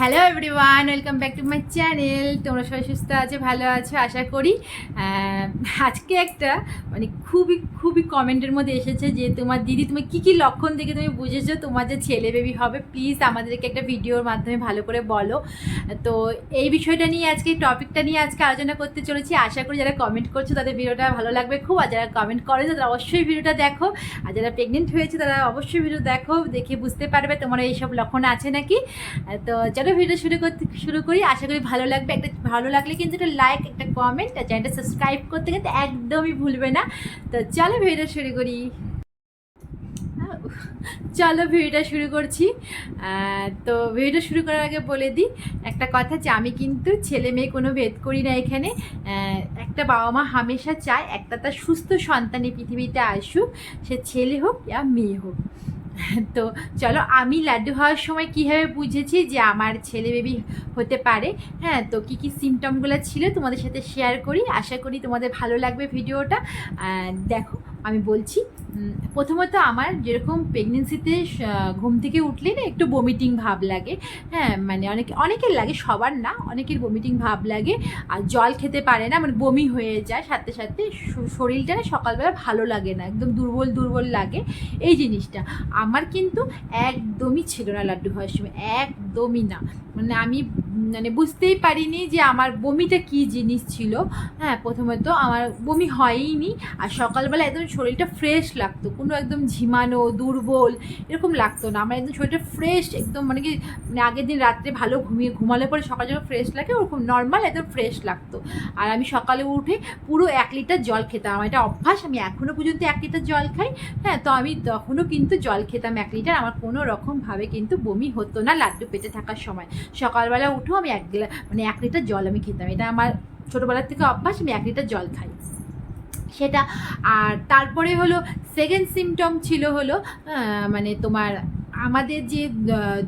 Hello everyone welcome back to my channel তোমরা সবাই সুস্থ আছো, ভালো আছো? আশা করি আজকে একটা মানে খুবই খুবই কমেন্টের মধ্যে এসেছে যে তোমার দিদি, তুমি কি কি লক্ষণ দেখে তুমি বুঝেছ? তোমার যে ছেলে বেবি হবে প্লিজ আমাদেরকে একটা ভিডিওর মাধ্যমে ভালো করে বলো। তো এই বিষয়টা নিয়ে আজকে টপিকটা নিয়ে আজকে আলোচনা করতে চলেছি। আশা করি যারা কমেন্ট করছ, তাদের ভিডিওটা ভালো লাগবে খুব। আর যারা কমেন্ট করে তারা অবশ্যই ভিডিওটা দেখো। আর যারা প্রেগনেন্ট হয়েছে, তারা অবশ্যই ভিডিও দেখো, দেখে বুঝতে পারবে তোমার এইসব লক্ষণ আছে নাকি। তো চলো ভিডিও শুরু করতে, শুরু করি। আশা করি ভালো লাগবে। একটা ভালো লাগলে কিন্তু একটা লাইক একটা কমেন্ট আর চ্যানেলটা সাবস্ক্রাইব করতে কিন্তু একদমই ভুলবে না। তো চলো ভিডিও শুরু করি। চলো ভিডিওটা শুরু করছি। তো ভিডিওটা শুরু করার আগে বলে দিই একটা কথা যে আমি কিন্তু ছেলে মেয়ে কোনো ভেদ করি না এখানে। একটা বাবা মা হামেশা চায় একটা তার সুস্থ সন্তান পৃথিবীতে আসুক, সে ছেলে হোক ইয়া মেয়ে হোক। তো চলো আমি লাড্ডু হওয়ার সময় কীভাবে বুঝেছি যে আমার ছেলে বেবি হতে পারে? হ্যাঁ তো কী কী সিমটমগুলো ছিল তোমাদের সাথে শেয়ার করি। আশা করি তোমাদের ভালো লাগবে ভিডিওটা দেখো আমি বলছি প্রথমত আমার যেরকম প্রেগনেন্সিতে ঘুম থেকে উঠলে না একটু বমিটিং ভাব লাগে। হ্যাঁ মানে অনেকে, অনেকের লাগে, সবার না, অনেকের বমিটিং ভাব লাগে। আর জল খেতে পারে না মানে বমি হয়ে যায়, সাথে সাথে শরীরটা না সকালবেলা ভালো লাগে না, একদম দুর্বল দুর্বল লাগে। এই জিনিসটা, আমার কিন্তু একদমই ছিল না লাড্ডু খাওয়ার সময়, একদমই না। মানে আমি মানে বুঝতেই পারিনি যে আমার বমিটা কি জিনিস ছিল। হ্যাঁ প্রথমত আমার বমি হয়ইনি আর সকালবেলা একদম শরীরটা ফ্রেশ লাগতো, কোনো একদম ঝিমানো, দুর্বল এরকম লাগতো না। আমার একদম শরীরটা ফ্রেশ একদম মানে কি মানে আগের দিন রাত্রে ভালো ঘুমিয়ে ঘুমালে পরে সকালে যখন ফ্রেশ লাগে, ওরকম নর্মাল একদম ফ্রেশ লাগতো। আর আমি সকালে উঠে পুরো এক লিটার জল খেতাম। আমার এটা অভ্যাস, আমি এখনও পর্যন্ত এক লিটার জল খাই। হ্যাঁ তো আমি তখনও কিন্তু জল খেতাম এক লিটার। আমার কোনো রকমভাবে কিন্তু বমি হতো না লাড্ডু পেটে থাকার সময়। সকালবেলা উঠেও আমি এক গ্লা মানে এক লিটার জল আমি খেতাম। এটা আমার ছোটোবেলার থেকে অভ্যাস, আমি এক লিটার জল খাই। সেটা, আর তারপরে হলো সেকেন্ড সিমটম ছিল হলো মানে তোমার আমাদের যে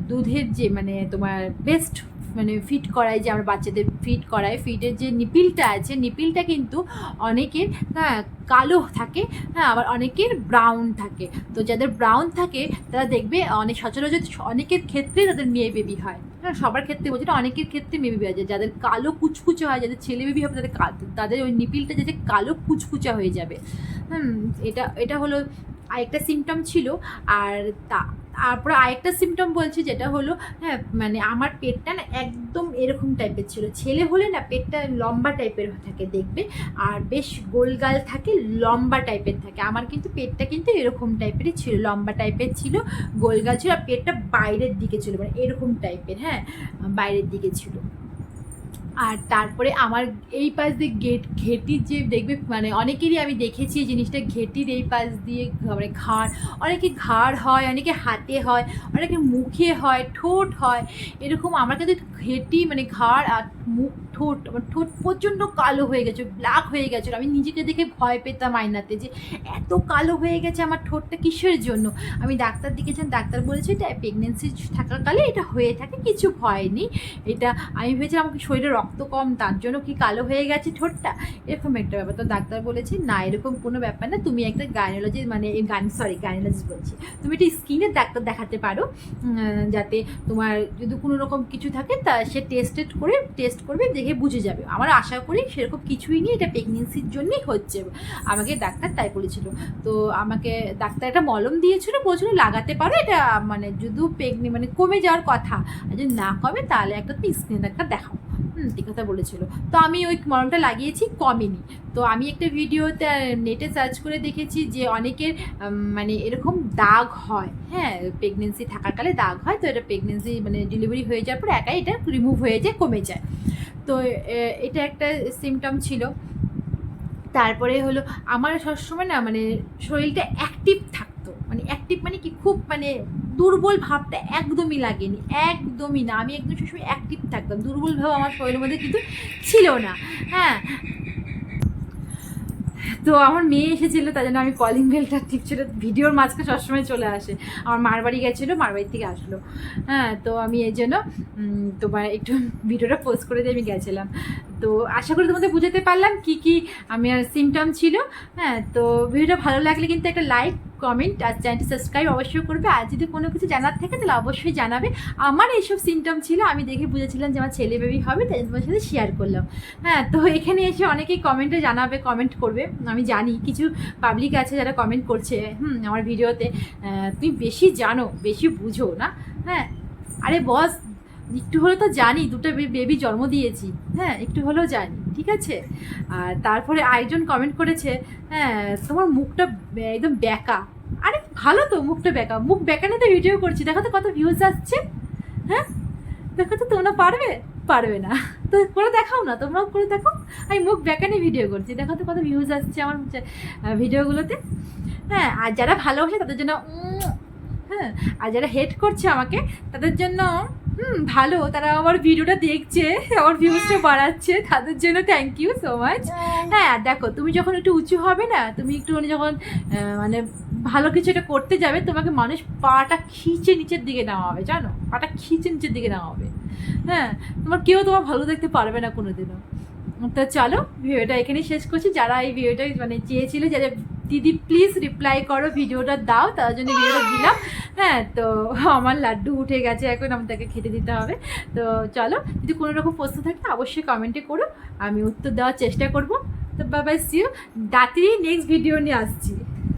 দুধের যে মানে তোমার বেস্ট মানে ফিট করাই যে আমরা বাচ্চাদের ফিট করাই। ফিটের যে নিপিলটা আছে, নিপিলটা কিন্তু অনেকের হ্যাঁ কালো থাকে হ্যাঁ আবার অনেকের ব্রাউন থাকে। তো যাদের ব্রাউন থাকে, তারা দেখবে অনেক সচরাচর অনেকের ক্ষেত্রে তাদের মেয়ে বেবি হয়। হ্যাঁ সবার ক্ষেত্রে বলছি না, অনেকের ক্ষেত্রে মেয়ে বেবি হয়। যাদের কালো কুচকুচে হয়, যাদের ছেলে বেবি হবে, তাদের তাদের ওই নিপিলটা যাতে কালো কুচকুচা হয়ে যাবে। হুম, এটা এটা হলো আরেকটা সিমটম ছিল। আর তা তারপরে আরেকটা সিমটম বলছি যেটা হলো হ্যাঁ মানে আমার পেটটা না একদম এরকম টাইপের ছিল। ছেলে হলে না পেটটা লম্বা টাইপের থাকে দেখবে, আর বেশ গোলগাল থাকে, লম্বা টাইপের থাকে। আমার কিন্তু পেটটা কিন্তু এরকম টাইপেরই ছিল, লম্বা টাইপের ছিল, গোলগাল ছিল, আর পেটটা বাইরের দিকে ছিল মানে এরকম টাইপের হ্যাঁ বাইরের দিকে ছিল। আর তারপরে আমার এই পাশ দিয়ে গেট ঘেটির যে দেখবে মানে অনেকেরই আমি দেখেছি এই জিনিসটা, ঘেটির এই পাশ দিয়ে মানে ঘাড়, অনেকে ঘাড় হয়, অনেকে হাতে হয়, অনেকে মুখে হয়, ঠোঁট হয়, এরকম আমার কাছে ঘেটি মানে ঘাড় আর মুখ, ঠোঁট, আমার ঠোঁট প্রচণ্ড কালো হয়ে গেছে, ব্ল্যাক হয়ে গেছিল আমি নিজেকে দেখে ভয় পেতাম আয়নাতে যে এত কালো হয়ে গেছে আমার ঠোঁটটা কিসের জন্য? আমি ডাক্তার দেখেছেন ডাক্তার বলেছে এটা প্রেগনেন্সি থাকাকালে এটা হয়ে থাকে, কিছু ভয় নেই। এটা আমি ভেবেছিলাম আমাকে শরীরে রক্ত কম, তার জন্য কি কালো হয়ে গেছে ঠোঁটটা? এরকম একটা ব্যাপার। তো ডাক্তার বলেছে, না, এরকম কোনো ব্যাপার না। তুমি একটা গাইনোলজি মানে গান সরি গাইনোলজি বলছি। তুমি একটা স্কিনের ডাক্তার দেখাতে পারো যাতে তোমার যদি কোনো রকম কিছু থাকে, তা সে টেস্টেড করে টেস্ট করবে, দেখে বুঝে যাবে। আমার আশা করি সেরকম কিছুই নেই। এটা প্রেগনেন্সির জন্যই হচ্ছে। আমাকে ডাক্তার তাই বলেছিল। তো আমাকে ডাক্তার একটা মলম দিয়েছিল, বলছিল, লাগাতে পারো এটা মানে যদি প্রেগনে মানে কমে যাওয়ার কথা। আর যদি না কমে, তাহলে একটা তুমি স্কিনের ডাক্তার দেখাও। হুম কথা বলেছিল। তো আমি ওই মলমটা লাগিয়েছি কমেনি। তো আমি একটা ভিডিওতে নেটে সার্চ করে দেখেছি যে অনেকের মানে এরকম দাগ হয়। হ্যাঁ প্রেগনেন্সি থাকাকালে দাগ হয়, তো এটা প্রেগনেন্সি মানে ডেলিভারি হয়ে যাওয়ার পর একাই এটা রিমুভ হয়ে যায়, কমে যায়। তো এটা একটা সিমটম ছিল। তারপরে হলো আমার সবসময় না মানে শরীরটা অ্যাক্টিভ থাকতো। মানে অ্যাক্টিভ মানে কি? খুব মানে দুর্বল ভাবটা একদমই লাগেনি, একদমই না। আমি একদম সবসময় অ্যাক্টিভ থাকতাম। দুর্বল ভাব আমার শরীরের মধ্যে কিন্তু ছিল না। হ্যাঁ। তো আমার মেয়ে এসেছিল, তার জন্য আমি কলিং বেলটা ঠিক ছিল। ভিডিওর মাঝখানে সবসময় চলে আসে। আমার মার বাড়ি গেছিল, মার বাড়ি থেকে আসলো। হ্যাঁ তো আমি এই জন্য তোমার একটু ভিডিওটা পোস্ট করে দিয়ে আমি গেছিলাম। তো আশা করি তোমাদের বুঝাতে পারলাম কি কি আমার সিমটম ছিল। হ্যাঁ তো ভিডিওটা ভালো লাগলে কিন্তু একটা লাইক কমেন্ট আর চ্যানেলটি সাবস্ক্রাইব অবশ্যই করবে। আর যদি কোনো কিছু জানার থাকে তাহলে অবশ্যই জানাবে। আমার এইসব সিমটম ছিল, আমি দেখে বুঝেছিলাম যে আমার ছেলে বেবি হবে, তাই তোমার সাথে শেয়ার করলাম। হ্যাঁ তো এখানে এসে অনেকেই কমেন্টে জানাবে কমেন্ট করবে। আমি জানি কিছু পাবলিক আছে যারা কমেন্ট করছে, হুম, আমার ভিডিওতে। তুমি বেশি জানো, বেশি বুঝো না। হ্যাঁ আরে বস একটু হলেও তো জানি, দুটো বেবি জন্ম দিয়েছি। হ্যাঁ একটু হলেও জানি, ঠিক আছে? আর তারপরে আরেকজন কমেন্ট করেছে হ্যাঁ তোমার মুখটা একদম ব্যাকা। আরে, ভালো তো মুখটা ব্যাকা। মুখ ব্যাকানে তো ভিডিও করছি। দেখো তো কত ভিউজ আসছে। হ্যাঁ? দেখো তো তোমরা পারবে? পারবে না। তো করে দেখাও না, তোমরাও করে দেখো। আমি মুখ ব্যাকানে ভিডিও করছি। দেখো তো কত ভিউজ আসছে আমার ভিডিওগুলোতে হ্যাঁ আর যারা ভালোবাসে তাদের জন্য হ্যাঁ আর যারা হেট করছে আমাকে, তাদের জন্য হুম ভালো। তারা আমার ভিডিওটা দেখছে আমার ভিউজটা বাড়াচ্ছে তাদের জন্য থ্যাংক ইউ সো মাচ হ্যাঁ দেখো তুমি যখন একটু উঁচু হবে না তুমি একটু যখন মানে ভালো কিছু একটা করতে যাবে তোমাকে মানুষ পাটা খিচে নিচের দিকে নেওয়া হবে জানো? পাটা খিচে নিচের দিকে নেওয়া হবে। হ্যাঁ তোমার কেউ তোমার ভালো দেখতে পারবে না কোনোদিনও। তো চলো ভিডিওটা এখানেই শেষ করছি। যারা এই ভিডিওটা মানে চেয়েছিল যারা দিদি প্লিজ রিপ্লাই করো, ভিডিওটা দাও, তার জন্য ভিডিওটা দিলাম। হ্যাঁ তো আমার লাড্ডু উঠে গেছে, এখন আমাদেরকে খেতে দিতে হবে। তো চলো, যদি কোনো রকম প্রশ্ন থাকে, অবশ্যই কমেন্টে করো। আমি উত্তর দেওয়ার চেষ্টা করব। তো বাবাই সিও দাঁতিরই নেক্সট ভিডিও নিয়ে আসছি।